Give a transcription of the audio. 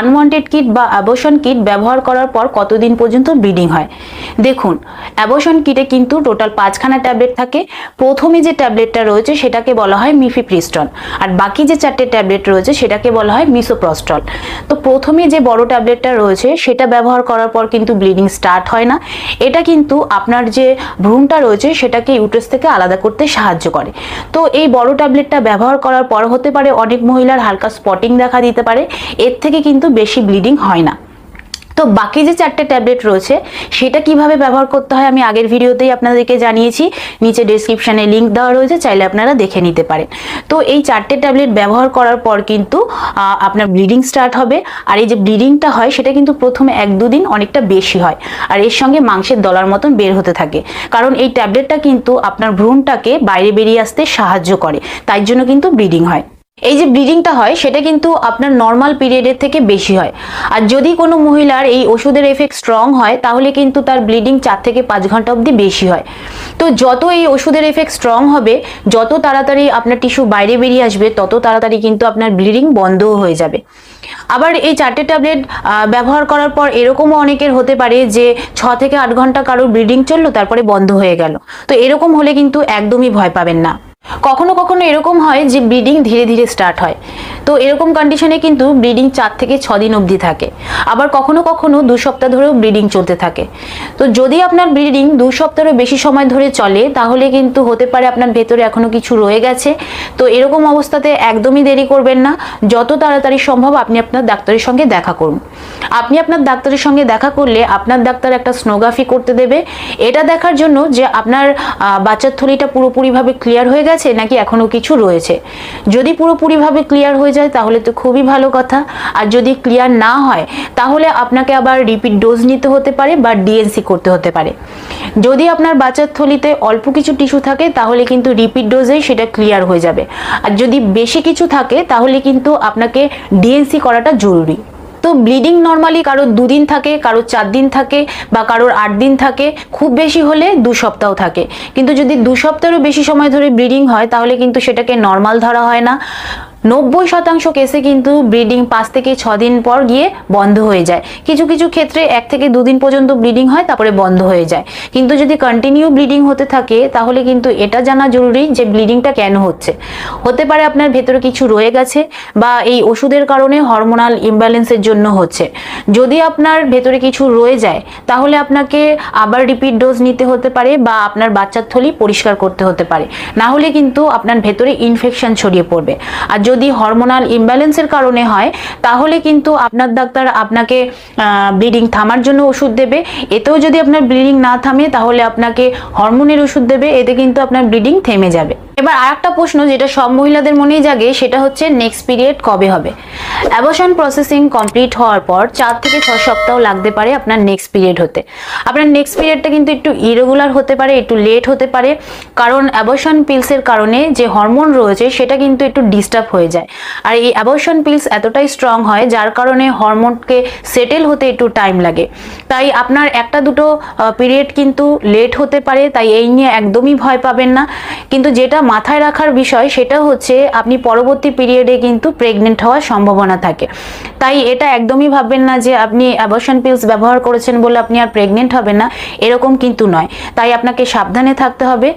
Unwanted kit বা abortion kit ব্যবহার করার পর কতদিন পর্যন্ত ব্লিডিং হয়? দেখুন অ্যাবর্শন কিটে কিন্তু টোটাল পাঁচখানা ট্যাবলেট থাকে। প্রথমে যে ট্যাবলেটটা রয়েছে সেটাকে বলা হয় মিফিপ্রিস্টন আর বাকি যে চারটে ট্যাবলেট রয়েছে সেটাকে বলা হয় মিসোপ্রস্টল তো প্রথমে যে বড় ট্যাবলেটটা রয়েছে সেটা ব্যবহার করার পর কিন্তু ব্লিডিং স্টার্ট হয় না। এটা কিন্তু আপনার যে ভ্রূণটা রয়েছে সেটাকে ইউট্রাস থেকে আলাদা করতে সাহায্য করে। তো এই বড় ট্যাবলেটটা ব্যবহার করার পর হতে পারে অনেক মহিলার হালকা স্পটিং দেখা দিতে পারে। এর থেকে কিন্তু বেশি ব্লিডিং হয় না। তো বাকি যে চারটে ট্যাবলেট রয়েছে, সেটা কীভাবে ব্যবহার করতে হয় আমি আগের ভিডিওতেই আপনাদেরকে জানিয়েছি। নিচে ডেসক্রিপশনে লিঙ্ক দেওয়া রয়েছে, চাইলে আপনারা দেখে নিতে পারেন। তো এই চারটে ট্যাবলেট ব্যবহার করার পর কিন্তু আপনার ব্লিডিং স্টার্ট হবে। আর এই যে ব্লিডিংটা হয়, সেটা কিন্তু প্রথমে এক দুদিন অনেকটা বেশি হয়। আর এর সঙ্গে মাংসের দলার মতন বের হতে থাকে। কারণ এই ট্যাবলেটটা কিন্তু আপনার ভ্রূণটাকে বাইরে বেরিয়ে আসতে সাহায্য করে। তাই জন্য কিন্তু ব্লিডিং হয়। এই যে ব্লিডিংটা হয়, সেটা কিন্তু আপনার নর্মাল পিরিয়ডের থেকে বেশি হয়। আর যদি কোনো মহিলার এই ওষুধের এফেক্ট স্ট্রং হয়, তাহলে কিন্তু তার ব্লিডিং চার থেকে পাঁচ ঘণ্টা অবধি বেশি হয়। তো যত এই ওষুধের এফেক্ট স্ট্রং হবে, যত তাড়াতাড়ি আপনার টিস্যু বাইরে বেরিয়ে আসবে, তত তাড়াতাড়ি কিন্তু আপনার ব্লিডিং বন্ধও হয়ে যাবে। আবার এই চারটে ট্যাবলেট ব্যবহার করার পর এরকমও অনেকের হতে পারে যে ছ থেকে আট ঘণ্টা কারোর ব্লিডিং চলল, তারপরে বন্ধ হয়ে গেল। তো এরকম হলে কিন্তু একদমই ভয় পাবেন না। কখনো কখনো এরকম হয় যে ব্লিডিং ধীরে ধীরে স্টার্ট হয়। তো এরকম কন্ডিশনে কিন্তু ব্লিডিং চার থেকে ছ দিন অবধি থাকে। আবার কখনো কখনো দু সপ্তাহ ধরেও ব্লিডিং চলতে থাকে। তো যদি আপনার ব্লিডিং দু সপ্তাহেরও বেশি সময় ধরে চলে, তাহলে কিন্তু হতে পারে আপনার ভেতরে এখনও কিছু রয়ে গেছে। তো এরকম অবস্থাতে একদমই দেরি করবেন না। যত তাড়াতাড়ি সম্ভব আপনি আপনার ডাক্তারের সঙ্গে দেখা করুন। আপনি আপনার ডাক্তারের সঙ্গে দেখা করলে আপনার ডাক্তার একটা স্নোগ্রাফি করতে দেবে। এটা দেখার জন্য যে আপনার বাচ্চার থলিটা পুরোপুরিভাবে ক্লিয়ার হয়ে গেছে নাকি এখনও কিছু রয়েছে। যদি পুরোপুরিভাবে ক্লিয়ার হয়ে যায়, তাহলে তো খুবই ভালো কথা। আর যদি ক্লিয়ার না হয়, তাহলে আপনাকে আবার রিপিট ডোজ নিতে হতে পারে বা ডিএনসি করতে হতে পারে। যদি আপনার বাচ্চার থলিতে অল্প কিছু টিস্যু থাকে, তাহলে কিন্তু রিপিট ডোজে সেটা ক্লিয়ার হয়ে যাবে। আর যদি বেশি কিছু থাকে, তাহলে কিন্তু আপনাকে ডিএনসি করাটা জরুরি। তো ব্লিডিং নর্মালি কারোর দুদিন থাকে, কারোর চার দিন থাকে বা কারোর আট দিন থাকে, খুব বেশি হলে দু সপ্তাহ থাকে। কিন্তু যদি দু সপ্তাহেরও বেশি সময় ধরে ব্লিডিং হয়, তাহলে কিন্তু সেটাকে নর্মাল ধরা হয় না। নব্বই শতাংশ কেসে কিন্তু ব্লিডিং পাঁচ থেকে ছ দিন পর গিয়ে বন্ধ হয়ে যায়। কিছু কিছু ক্ষেত্রে এক থেকে দুদিন পর্যন্ত ব্লিডিং হয়, তারপরে বন্ধ হয়ে যায়। কিন্তু যদি কন্টিনিউ ব্লিডিং হতে থাকে, তাহলে কিন্তু এটা জানা জরুরি যে ব্লিডিংটা কেন হচ্ছে। হতে পারে আপনার ভেতরে কিছু রয়ে গেছে বা এই ওষুধের কারণে হরমোনাল ইমব্যালেন্সের জন্য হচ্ছে। যদি আপনার ভেতরে কিছু রয়ে যায়, তাহলে আপনাকে আবার রিপিট ডোজ নিতে হতে পারে বা আপনার বাচ্চার থলি পরিষ্কার করতে হতে পারে। না হলে কিন্তু আপনার ভেতরে ইনফেকশন ছড়িয়ে পড়বে। আর যদি হরমোনাল ইমব্যালেন্সের কারণে হয়, তাহলে কিন্তু আপনার ডাক্তার আপনাকে ব্লিডিং থামার জন্য ওষুধ দেবে। এতেও যদি আপনার ব্লিডিং না থামে, তাহলে আপনাকে হরমোনের ওষুধ দেবে। এতে কিন্তু আপনার ব্লিডিং থেমে যাবে। এবার আর একটা প্রশ্ন যেটা সব মহিলাদের মনেই জাগে, সেটা হচ্ছে নেক্সট পিরিয়ড কবে হবে? অ্যাবর্শন প্রসেসিং কমপ্লিট হওয়ার পর চার থেকে ছ সপ্তাহ লাগতে পারে আপনার নেক্সট পিরিয়ড হতে। আপনার নেক্সট পিরিয়ডটা কিন্তু একটু ইরেগুলার হতে পারে, একটু লেট হতে পারে, কারণ অ্যাবর্শন পিলসের কারণে যে হরমোন রয়েছে, সেটা কিন্তু একটু ডিস্টার্ব হয়ে যায়। আর এই অ্যাবর্শন পিলস এতটাই স্ট্রং হয়, যার কারণে হরমোনকে সেটেল হতে একটু টাইম লাগে। তাই আপনার একটা দুটো পিরিয়ড কিন্তু লেট হতে পারে, তাই এই নিয়ে একদমই ভয় পাবেন না। কিন্তু যেটা মাথায় রাখার বিষয় সেটা হচ্ছে আপনি পরবর্তী পিরিয়ডে কিন্তু প্রেগনেন্ট হওয়ার সম্ভাবনা থাকে। তাই এটা একদমই ভাববেন না যে আপনি অ্যাবর্শন পিলস ব্যবহার করেছেন বলে আপনি আর প্রেগনেন্ট হবেন না, এরকম কিন্তু নয়। তাই আপনাকে সাবধানে থাকতে হবে।